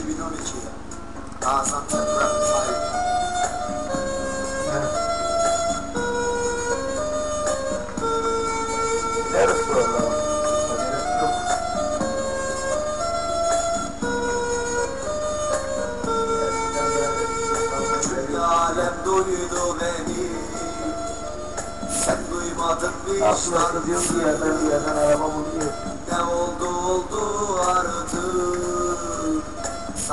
2012 Gaziantep'ten sahip. Neresi buralar? Alem duydu beni Sen duymadın Aslında vicdan diyorum ki yerden bir yerden araba buluyor. Ne oldu oldu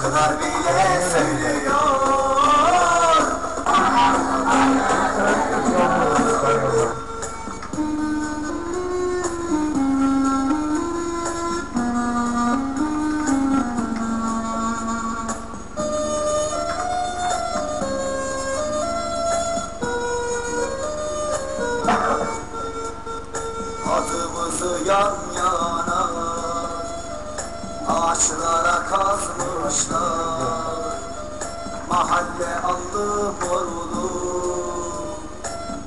Çocuklar bile söylüyor. Adımızı yan yana Ağaçlara kazmışlar. Mahalle allı morulu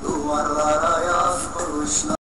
Duvarlara yazmışlar